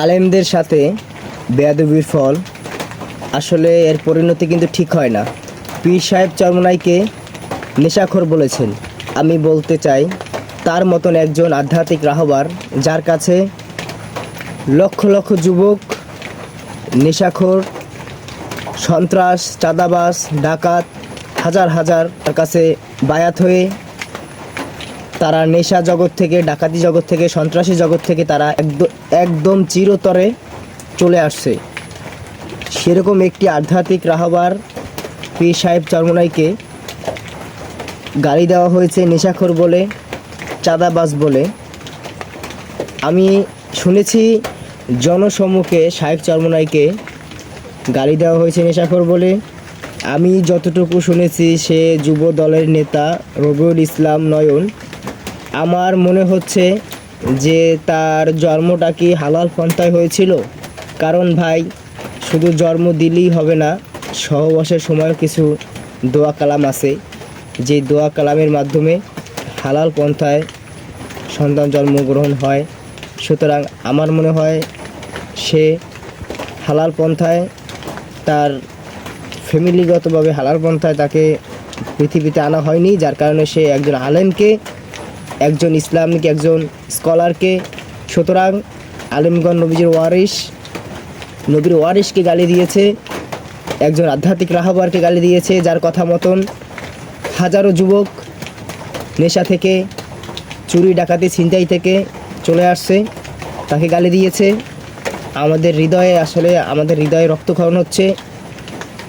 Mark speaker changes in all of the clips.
Speaker 1: আলেমদের সাথে বেয়াদবির ফল আসলে এর পরিণতি কিন্তু ঠিক হয় না। পীর সাহেব চরমনাইকে নেশাখোর বলেছেন। আমি বলতে চাই, তার মতন একজন আধ্যাত্মিক রাহবার যার কাছে লক্ষ লক্ষ যুবক, নেশাখোর, সন্ত্রাস চাঁদাবাস ডাকাত, হাজার হাজার তার কাছে বায়াত হয়ে তারা নেশা জগৎ থেকে, ডাকাতি জগৎ থেকে, সন্ত্রাসী জগৎ থেকে তারা একদম একদম চিরতরে চলে আসছে। সেরকম একটি আধ্যাত্মিক রাহবার পীর সাহেব চরমনাইকে গাড়ি দেওয়া হয়েছে নেশাখোর বলে, চাঁদাবাজ বলে। আমি শুনেছি জনসম্মুখে সাহেব চরমনাইকে গালি দেওয়া হয়েছে নেশাখোর বলে। আমি যতটুকু শুনেছি সে যুব দলের নেতা রবিউল ইসলাম নয়ন আমার মনে হচ্ছে যে তার জন্মটা কি হালাল পন্থায় হয়েছিল? কারণ ভাই, শুধু জন্ম দিলেই হবে না, সহবাসের সময় কিছু দোয়া কালাম আছে। যে দোয়া কালামের মাধ্যমে হালাল পন্থায় সন্তান জন্মগ্রহণ হয়। সুতরাং আমার মনে হয় সে হালাল পন্থায় তার ফ্যামিলিগতভাবে হালাল পন্থায় তাকে পৃথিবীতে আনা হয়নি, যার কারণে সে একজন আলেমকে একজন ইসলামিক, একজন স্কলারকে। সুতরাং আলিমগঞ্জ নবীজির ওয়ারিস নবীর ওয়ারিসকে গালি দিয়েছে। একজন আধ্যাত্মিক রাহবারকে গালি দিয়েছে, যার কথা মতন হাজারো যুবক নেশা থেকে, চুরি, ডাকাতি, ছিনতাই থেকে চলে আসছে। তাকে গালি দিয়েছে। আমাদের হৃদয়ে আসলে আমাদের হৃদয়ে রক্তক্ষরণ হচ্ছে।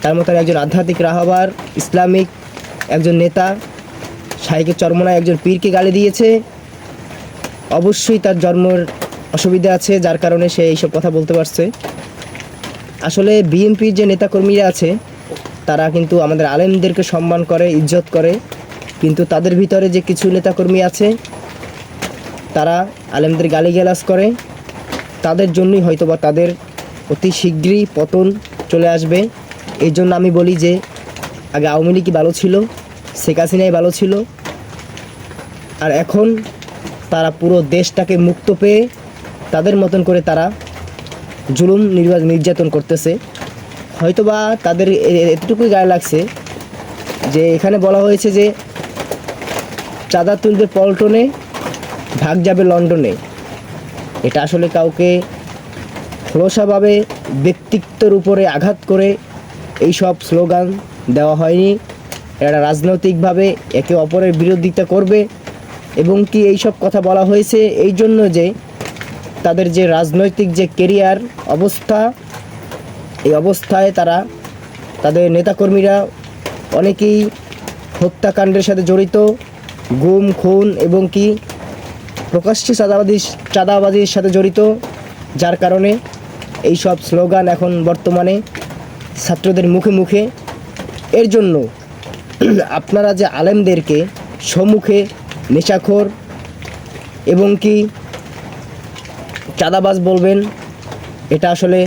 Speaker 1: তার মতন একজন আধ্যাত্মিক রাহবার, ইসলামিক একজন নেতা শাহিকের চরমনায় একজন পীরকে গালি দিয়েছে। অবশ্যই তার জন্মের অসুবিধা আছে, যার কারণে সে এইসব কথা বলতে পারছে। আসলে বিএনপির যে নেতাকর্মীরা আছে, তারা কিন্তু আমাদের আলেমদেরকে সম্মান করে, ইজ্জত করে। কিন্তু তাদের ভিতরে যে কিছু নেতাকর্মী আছে, তারা আলেমদের গালিগালাজ করে। তাদের জন্যই হয়তোবা তাদের অতি শীঘ্রই পতন চলে আসবে। এই জন্য আমি বলি যে, আগে আওয়ামী লীগই ভালো ছিল। শেখ হাসিনাই ভালো ছিল। আর এখন তারা পুরো দেশটাকে মুক্ত পেয়ে তাদের মতন করে তারা জুলুম নির্যাতন করতেছে। হয়তোবা তাদের এতটুকুই গায়ে লাগছে যে এখানে বলা হয়েছে যে চাঁদা তুলবে পল্টনে, ভাগ যাবে লন্ডনে। এটা আসলে কাউকে খোলসাভাবে ব্যক্তিত্বের উপরে আঘাত করে এই সব স্লোগান দেওয়া হয়নি। এরা রাজনৈতিকভাবে একে অপরের বিরোধিতা করবে এবং কি এই সব কথা বলা হয়েছে এই জন্য যে তাদের যে রাজনৈতিক যে কেরিয়ার অবস্থা, এই অবস্থায় তারা তাদের নেতাকর্মীরা অনেকেই হত্যাকাণ্ডের সাথে জড়িত, গুম, খুন এবং কি প্রকাশ্যে চাঁদাবাদী চাঁদাবাজির সাথে জড়িত, যার কারণে এই সব স্লোগান এখন বর্তমানে ছাত্রদের মুখে মুখে। এর জন্য আপনারা যে আলেমদেরকে সম্মুখে নেশাখোর এবং কি চাঁদাবাজ বলবেন, এটা আসলে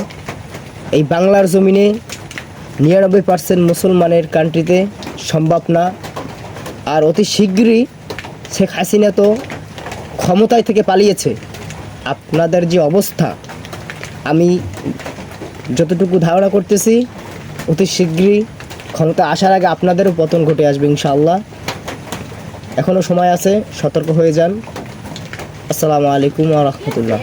Speaker 1: এই বাংলার জমিনে নিরানব্বই পার্সেন্ট মুসলমানের কান্ট্রিতে সম্ভব না। আর অতি শীঘ্রই শেখ হাসিনা তো ক্ষমতায় থেকে পালিয়েছে। আপনাদের যে অবস্থা, আমি যতটুকু ধারণা করতেছি, অতি শীঘ্রই ক্ষমতা আসার আগে আপনাদেরও পতন ঘটে আসবে, ইনশাআল্লাহ। এখনও সময় আছে, সতর্ক হয়ে যান। আসসালামু আলাইকুম রহমতুল্লাহ।